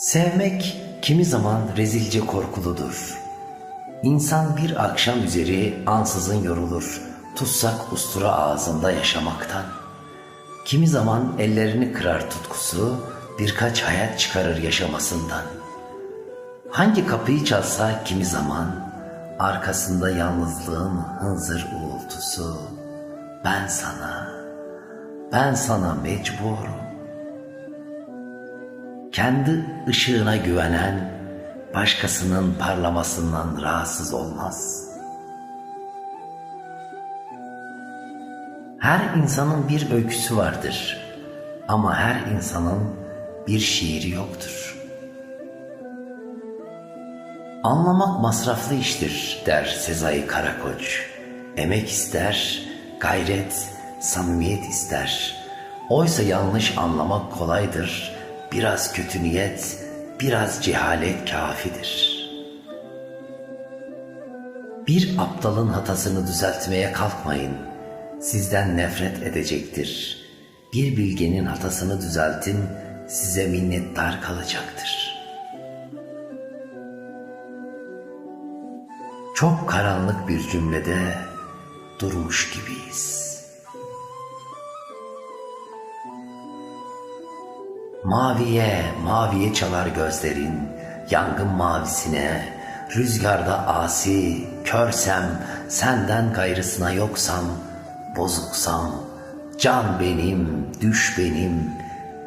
Sevmek kimi zaman rezilce korkuludur. İnsan bir akşam üzeri ansızın yorulur, tutsak ustura ağzında yaşamaktan. Kimi zaman ellerini kırar tutkusu, birkaç hayat çıkarır yaşamasından. Hangi kapıyı çalsa kimi zaman, arkasında yalnızlığın hınzır uğultusu. Ben sana, ben sana mecburum. Kendi ışığına güvenen başkasının parlamasından rahatsız olmaz. Her insanın bir öyküsü vardır ama her insanın bir şiiri yoktur. Anlamak masraflı iştir der Sezai Karakoç. Emek ister, gayret, samimiyet ister. Oysa yanlış anlamak kolaydır. Biraz kötü niyet, biraz cehalet kafidir. Bir aptalın hatasını düzeltmeye kalkmayın. Sizden nefret edecektir. Bir bilgenin hatasını düzeltin, size minnettar kalacaktır. Çok karanlık bir cümlede durmuş gibiyiz. Maviye, maviye çalar gözlerin, yangın mavisine, rüzgarda asi, körsem, senden gayrısına yoksam, bozuksam, can benim, düş benim,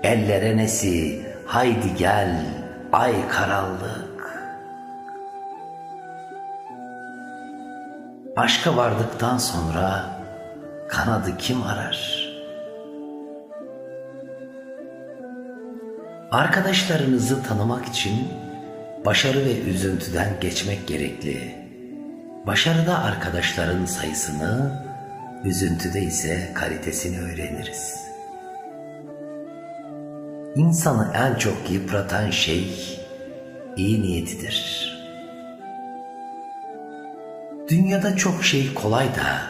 ellere nesi, haydi gel, ay karanlık. Aşka vardıktan sonra kanadı kim arar? Arkadaşlarınızı tanımak için başarı ve üzüntüden geçmek gerekli. Başarıda arkadaşların sayısını, üzüntüde ise kalitesini öğreniriz. İnsanı en çok yıpratan şey iyi niyetidir. Dünyada çok şey kolay da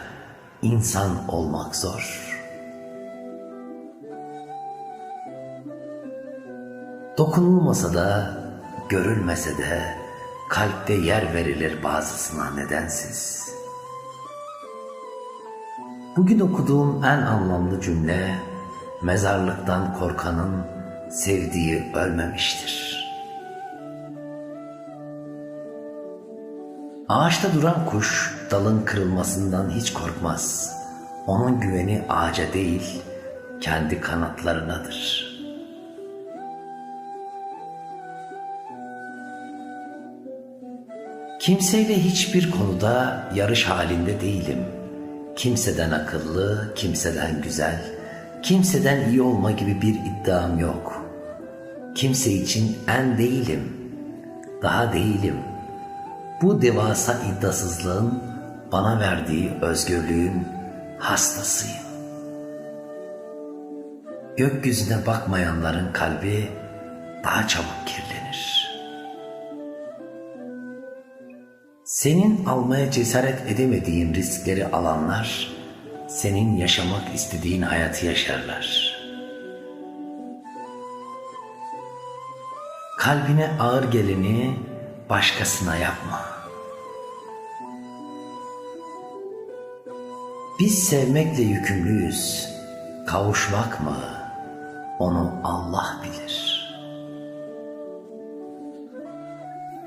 insan olmak zor. Dokunulmasa da, görülmese de kalpte yer verilir bazısına nedensiz. Bugün okuduğum en anlamlı cümle, mezarlıktan korkanın sevdiği ölmemiştir. Ağaçta duran kuş dalın kırılmasından hiç korkmaz. Onun güveni ağaca değil, kendi kanatlarınadır.'' Kimseyle hiçbir konuda yarış halinde değilim. Kimseden akıllı, kimseden güzel, kimseden iyi olma gibi bir iddiam yok. Kimse için en değilim, daha değilim. Bu devasa iddiasızlığın bana verdiği özgürlüğün hastasıyım. Gökyüzüne bakmayanların kalbi daha çabuk kirlenir. Senin almaya cesaret edemediğin riskleri alanlar, senin yaşamak istediğin hayatı yaşarlar. Kalbine ağır geleni başkasına yapma. Biz sevmekle yükümlüyüz. Kavuşmak mı? Onu Allah bilir.''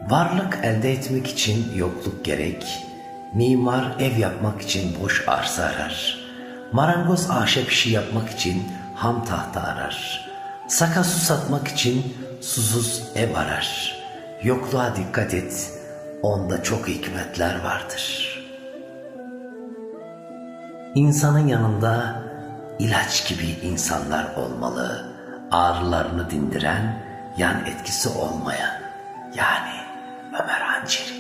Varlık elde etmek için yokluk gerek. Mimar ev yapmak için boş arsa arar. Marangoz ahşap işi yapmak için ham tahta arar. Saka su satmak için susuz ev arar. Yokluğa dikkat et, onda çok hikmetler vardır. İnsanın yanında ilaç gibi insanlar olmalı. Ağrılarını dindiren, yan etkisi olmayan. Yani Hançeri.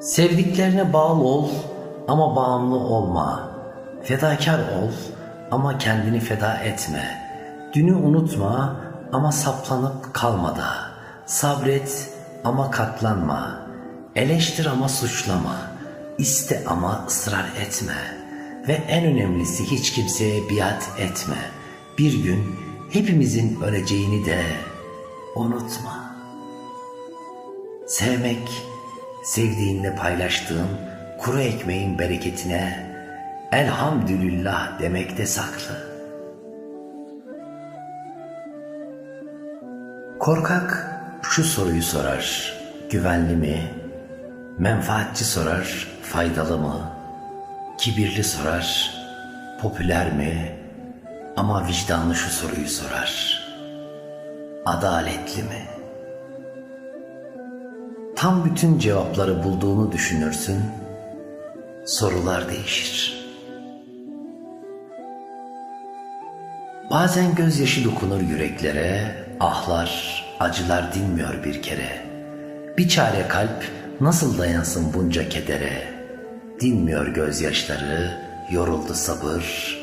Sevdiklerine bağlı ol ama bağımlı olma. Fedakar ol ama kendini feda etme. Dünü unutma ama saplanıp kalma da. Sabret ama katlanma. Eleştir ama suçlama. İste ama ısrar etme. Ve en önemlisi hiç kimseye biat etme. Bir gün hepimizin öleceğini de unutma. Sevmek, sevdiğinle paylaştığın kuru ekmeğin bereketine elhamdülillah demekte saklı. Korkak şu soruyu sorar, güvenli mi? Menfaatçi sorar, faydalı mı? Kibirli sorar, popüler mi? Ama vicdanlı şu soruyu sorar. Adaletli mi? Tam bütün cevapları bulduğunu düşünürsün. Sorular değişir. Bazen gözyaşı dokunur yüreklere, ahlar, acılar dinmiyor bir kere. Bir çare kalp nasıl dayansın bunca kedere? Dinmiyor gözyaşları, yoruldu sabır,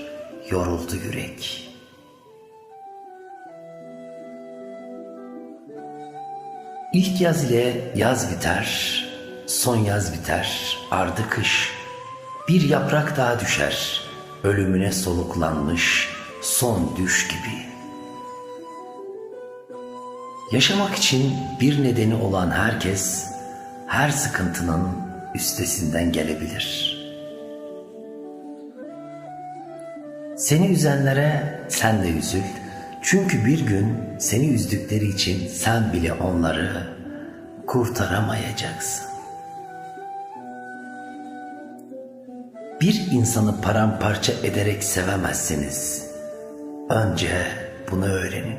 yoruldu yürek. İlk yaz ile yaz biter, son yaz biter, ardı kış. Bir yaprak daha düşer, ölümüne soluklanmış son düş gibi. Yaşamak için bir nedeni olan herkes, her sıkıntının üstesinden gelebilir.'' Seni üzenlere sen de üzül. Çünkü bir gün seni üzdükleri için sen bile onları kurtaramayacaksın. Bir insanı paramparça ederek sevemezsiniz. Önce bunu öğrenin.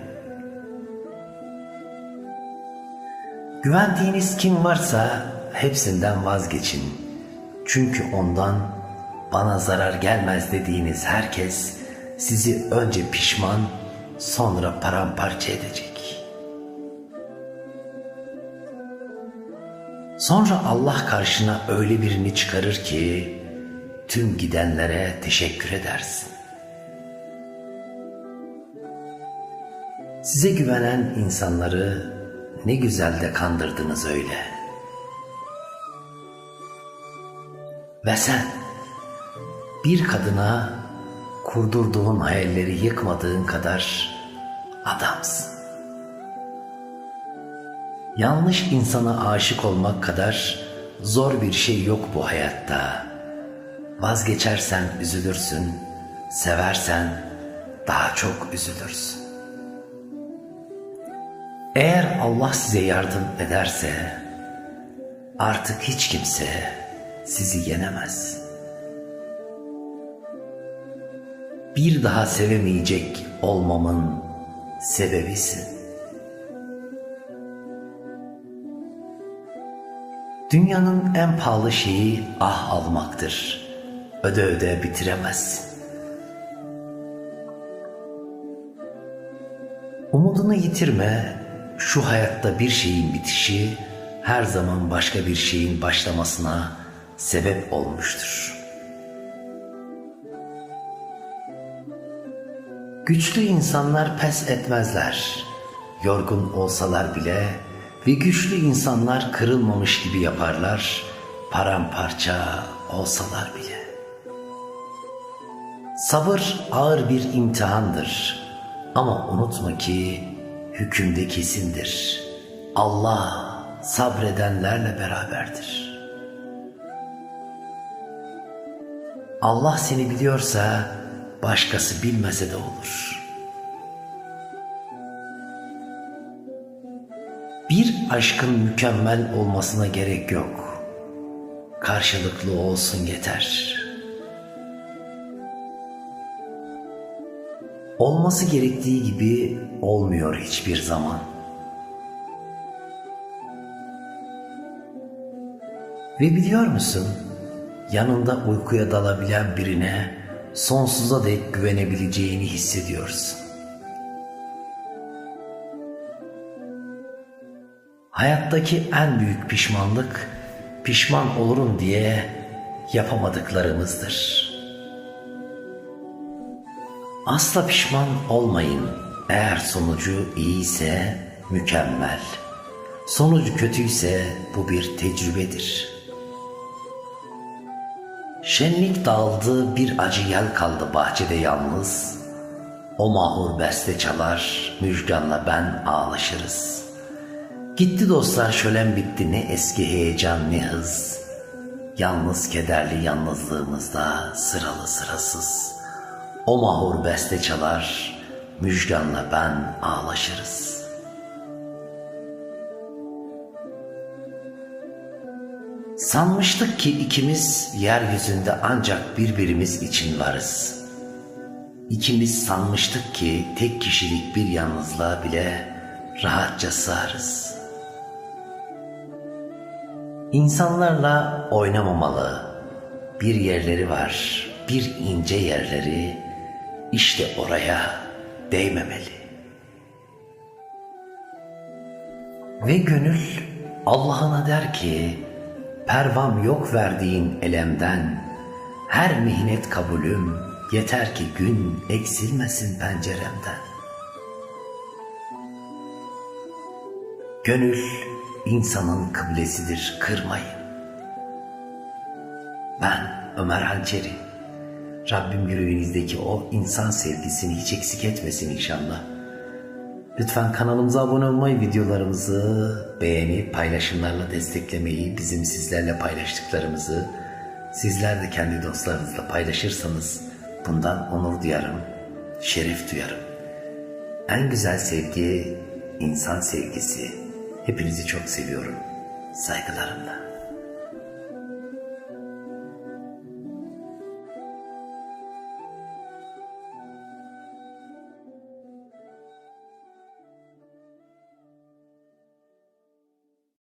Güvendiğiniz kim varsa hepsinden vazgeçin. Çünkü ondan bana zarar gelmez dediğiniz herkes sizi önce pişman sonra paramparça edecek. Sonra Allah karşına öyle birini çıkarır ki tüm gidenlere teşekkür edersin. Size güvenen insanları ne güzel de kandırdınız öyle. Ve sen bir kadına kurdurduğun hayalleri yıkmadığın kadar adamsın. Yanlış insana aşık olmak kadar zor bir şey yok bu hayatta. Vazgeçersen üzülürsün, seversen daha çok üzülürsün. Eğer Allah size yardım ederse artık hiç kimse sizi yenemez.'' Bir daha sevemeyecek olmamın sebebisin. Dünyanın en pahalı şeyi ah almaktır. Öde öde bitiremezsin. Umudunu yitirme, şu hayatta bir şeyin bitişi her zaman başka bir şeyin başlamasına sebep olmuştur.'' Güçlü insanlar pes etmezler. Yorgun olsalar bile ve güçlü insanlar kırılmamış gibi yaparlar, paramparça olsalar bile. Sabır ağır bir imtihandır ama unutma ki hükümde kesindir. Allah sabredenlerle beraberdir. Allah seni biliyorsa başkası bilmese de olur. Bir aşkın mükemmel olmasına gerek yok. Karşılıklı olsun yeter. Olması gerektiği gibi olmuyor hiçbir zaman. Ve biliyor musun? Yanında uykuya dalabilen birine sonsuza dek güvenebileceğini hissediyorsun. Hayattaki en büyük pişmanlık pişman olurum diye yapamadıklarımızdır. Asla pişman olmayın. Eğer sonucu iyiyse mükemmel. Sonucu kötüyse bu bir tecrübedir.'' Şenlik dağıldı bir acı yel kaldı bahçede yalnız. O mahur beste çalar müjganla ben ağlaşırız.'' Gitti dostlar şölen bitti ne eski heyecan ne hız. Yalnız kederli yalnızlığımızda sıralı sırasız. O mahur beste çalar, müjganla ben ağlaşırız. Sanmıştık ki ikimiz yeryüzünde ancak birbirimiz için varız. İkimiz sanmıştık ki tek kişilik bir yalnızlığa bile rahatça sığarız. İnsanlarla oynamamalı. Bir yerleri var, bir ince yerleri. işte oraya değmemeli. Ve gönül Allah'ına der ki, pervam yok verdiğin elemden, her mihnet kabulüm, yeter ki gün eksilmesin penceremden. Gönül insanın kıblesidir kırmayın. Ben Ömer Hançeri. Rabbim yüreğinizdeki o insan sevgisini hiç eksik etmesin inşallah. Lütfen kanalımıza abone olmayı, videolarımızı beğenip paylaşımlarla desteklemeyi, bizim sizlerle paylaştıklarımızı sizler de kendi dostlarınızla paylaşırsanız bundan onur duyarım, şeref duyarım. En güzel sevgi insan sevgisi. Hepinizi çok seviyorum. Saygılarımla.